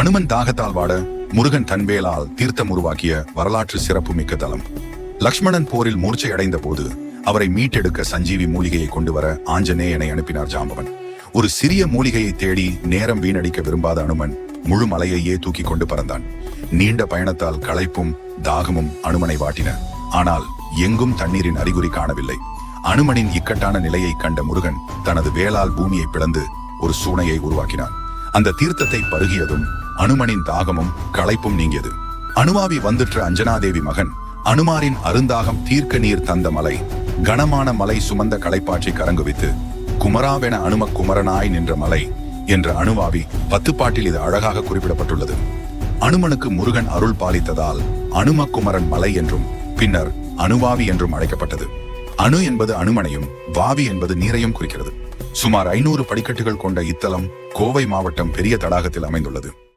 அனுமன் தாகத்தால் வாட முருகன் தன்வேலால் தீர்த்தம் உருவாக்கிய வரலாற்று சிறப்புமிக்க தலம். லக்ஷ்மணன் போரில் மூர்ச்சை அடைந்த போது அவரை மீட்டெடுக்க சஞ்சீவி மூலிகையை கொண்டு வர ஆஞ்சநேயனை அனுப்பினார் ஜாம்பவன். ஒரு சிறிய மூலிகையை தேடி நேரம் வீணடிக்க விரும்பாத அனுமன் முழு மலையையே தூக்கி கொண்டு பறந்தான். நீண்ட பயணத்தால் களைப்பும் தாகமும் அனுமனை வாட்டின. ஆனால் எங்கும் தண்ணீரின் அறிகுறி காணவில்லை. அனுமனின் இக்கட்டான நிலையை கண்ட முருகன் தனது வேளால் பூமியை பிளந்து ஒரு சூனையை உருவாக்கினான். அந்த தீர்த்தத்தை பருகியதும் அனுமனின் தாகமும் களைப்பும் நீங்கியது. அனுமாவி வந்துற்ற அஞ்சனாதேவி மகன் அனுமாரின் அருந்தாகம் தீர்க்க நீர் தந்த மலை கனமான மலை சுமந்த களைப்பாற்றி கரங்குவித்து குமராவென அனும குமரனாய் நின்ற மலை என்ற அணுவாவி பத்துப்பாட்டில் இது அழகாக குறிப்பிடப்பட்டுள்ளது. அனுமனுக்கு முருகன் அருள் பாலித்ததால் அனுமக்குமரன் மலை என்றும் பின்னர் அணுவாவி என்றும் அழைக்கப்பட்டது. அணு என்பது அனுமனையும் வாவி என்பது நீரையும் குறிக்கிறது. சுமார் ஐநூறு படிக்கட்டுகள் கொண்ட இத்தலம் கோவை மாவட்டம் பெரிய தடாகத்தில் அமைந்துள்ளது.